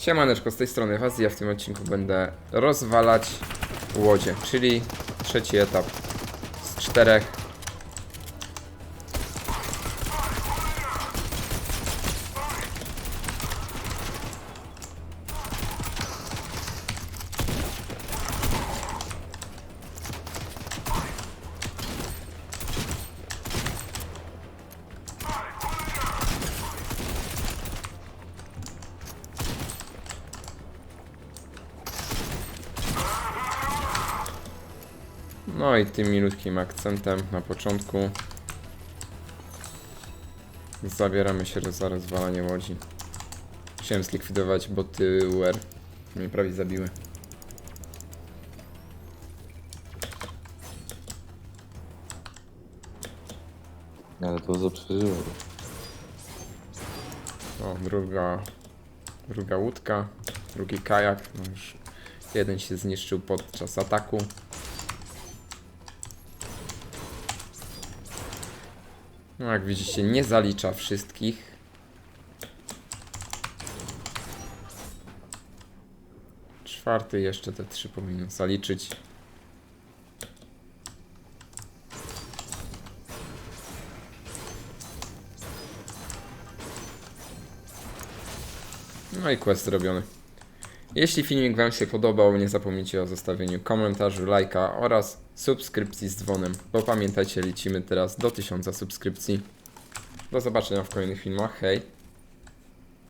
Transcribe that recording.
Siemaneczko, z tej strony Wazi, ja w tym odcinku będę rozwalać łodzie, czyli trzeci etap z czterech. No i tym milutkim akcentem na początku zabieramy się za rozwalanie łodzi. Chciałem zlikwidować boty UR. Mnie prawie zabiły. Ale to za przeżyło. O, druga, druga łódka, drugi kajak. No już jeden się zniszczył podczas ataku. No jak widzicie, nie zalicza wszystkich. Czwarty jeszcze te trzy powinno zaliczyć. No i quest robiony. Jeśli filmik Wam się podobał, nie zapomnijcie o zostawieniu komentarzu, lajka oraz subskrypcji z dzwonem, bo pamiętajcie, lecimy teraz do 1000 subskrypcji. Do zobaczenia w kolejnych filmach, hej!